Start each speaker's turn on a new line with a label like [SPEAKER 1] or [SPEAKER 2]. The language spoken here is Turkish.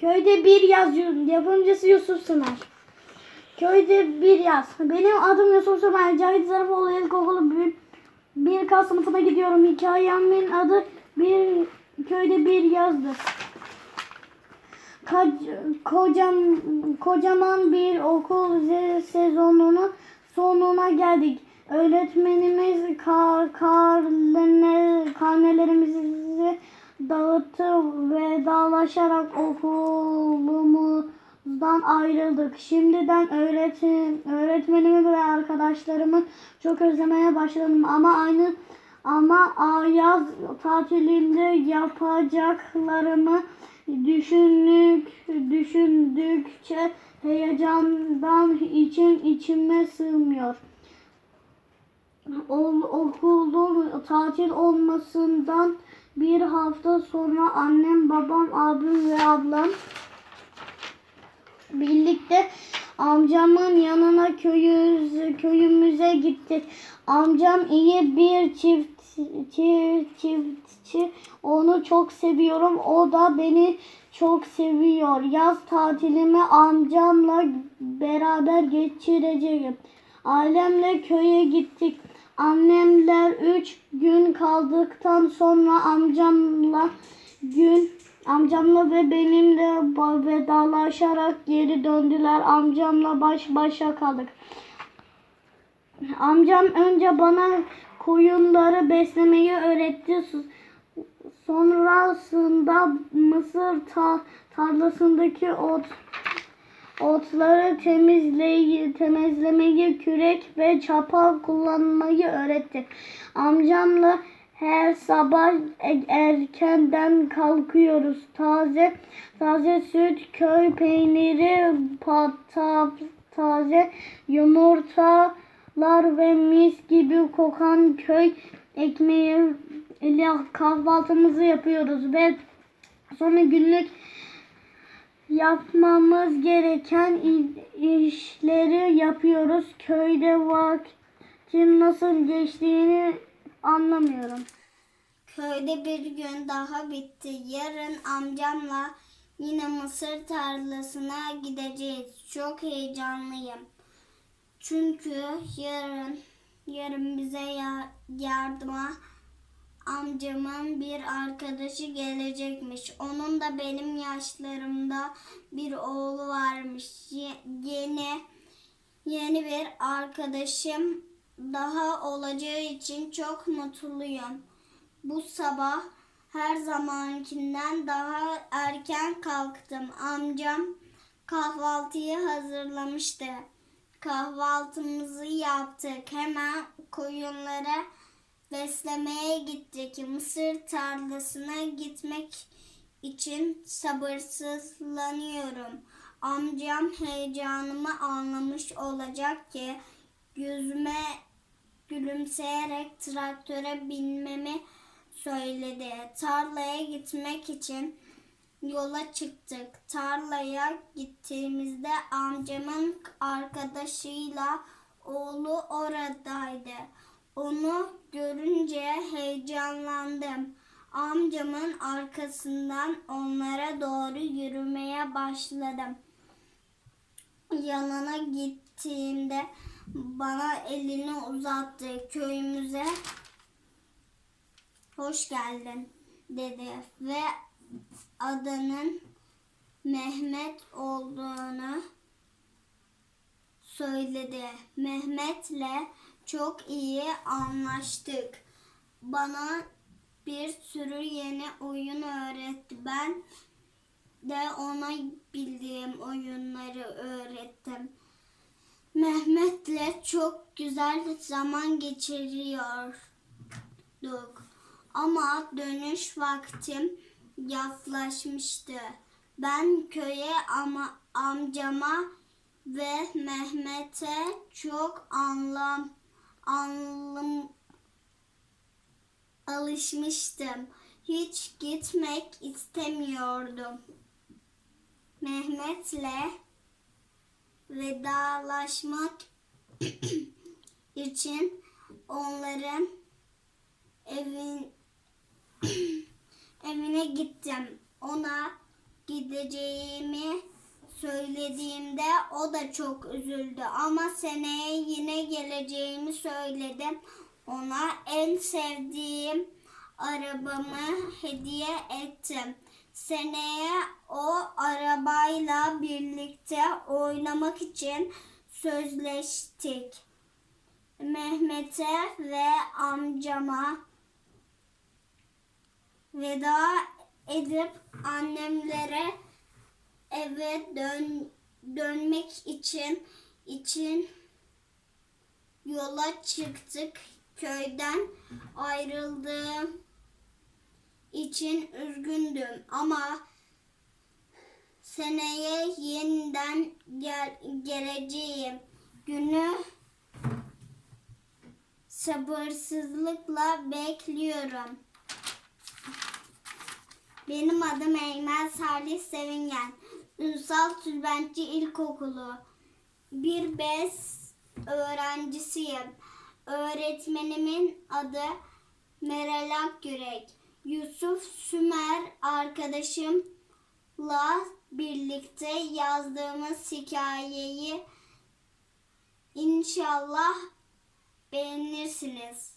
[SPEAKER 1] Köyde bir yaz yapımcısı Yusuf Sınar. Köyde bir yaz. Benim adım Yusuf Sınar. Cahit Zarafoğlu İlkokulu 1, bir K gidiyorum. Hikayemin adı bir köyde bir yazdır. Kac- kocam, kocaman bir okul sezonunun sonuna geldik. Öğretmenimiz kar, karne, karnelerimizi dağıttı ve dağlaşarak okulumuzdan ayrıldık. Şimdiden öğretim, öğretmenimi ve arkadaşlarımı çok özlemeye başladım ama aynı ama yaz tatilinde yapacaklarımı düşündük, düşündükçe heyecandan için içime sığmıyor. Ol, okulun tatil olmasından bir hafta sonra annem, babam, abim ve ablam birlikte amcamın yanına köyüz, köyümüze gittik. Amcam iyi bir çift, çift çiftçi. Onu çok seviyorum. O da beni çok seviyor. Yaz tatilimi amcamla beraber geçireceğim. Ailemle köye gittik. Annemler kaldıktan sonra amcamla gün amcamla ve benimle vedalaşarak geri döndüler. Amcamla baş başa kaldık. Amcam önce bana koyunları beslemeyi öğretti. Sonrasında mısır ta- tarlasındaki ot otları temizleyi, temizlemeyi, kürek ve çapa kullanmayı öğretti. Amcamla her sabah e- erkenden kalkıyoruz. Taze taze süt, köy peyniri, pata, taze yumurtalar ve mis gibi kokan köy ekmeği ile kahvaltımızı yapıyoruz ve sonra günlük yapmamız gereken işleri yapıyoruz. Köyde vaktin nasıl geçtiğini anlamıyorum.
[SPEAKER 2] Köyde bir gün daha bitti. Yarın amcamla yine mısır tarlasına gideceğiz. Çok heyecanlıyım. Çünkü yarın yarın bize ya- yardıma amcamın bir arkadaşı gelecekmiş. Onun da benim yaşlarımda bir oğlu varmış. Ye- yeni yeni bir arkadaşım daha olacağı için çok mutluyum. Bu sabah her zamankinden daha erken kalktım. Amcam kahvaltıyı hazırlamıştı. Kahvaltımızı yaptık. Hemen koyunlara beslemeye gittik. Mısır tarlasına gitmek için sabırsızlanıyorum. Amcam heyecanımı anlamış olacak ki yüzüme gülümseyerek traktöre binmemi söyledi. Tarlaya gitmek için yola çıktık. Tarlaya gittiğimizde amcamın arkadaşıyla oğlu oradaydı. Onu. Amcamın arkasından onlara doğru yürümeye başladım. Yanına gittiğimde bana elini uzattı. Köyümüze hoş geldin dedi ve adının Mehmet olduğunu söyledi. Mehmet'le çok iyi anlaştık. Bana bir sürü yeni oyun öğretti. Ben de ona bildiğim oyunları öğrettim. Mehmet'le çok güzel zaman geçiriyorduk. Ama dönüş vaktim yaklaşmıştı. Ben köye ama amcama ve Mehmet'e çok anlam anlam alışmıştım. Hiç gitmek istemiyordum. Mehmet'le vedalaşmak için onların evin evine gittim. Ona gideceğimi söylediğimde o da çok üzüldü ama seneye yine geleceğimi söyledim. Ona en sevdiğim arabamı hediye ettim. Seneye o arabayla birlikte oynamak için sözleştik. Mehmet'e ve amcama veda edip annemlere eve dön dönmek için için yola çıktık. Köyden ayrıldığım için üzgündüm ama seneye yeniden gel geleceğim günü sabırsızlıkla bekliyorum. Benim adım Eymen Salih Sevingen. Ünsal Tülbentçi İlkokulu. Bir bez öğrencisiyim. Öğretmenimin adı Meral Akgürek. Yusuf Sümer arkadaşımla birlikte yazdığımız hikayeyi inşallah beğenirsiniz.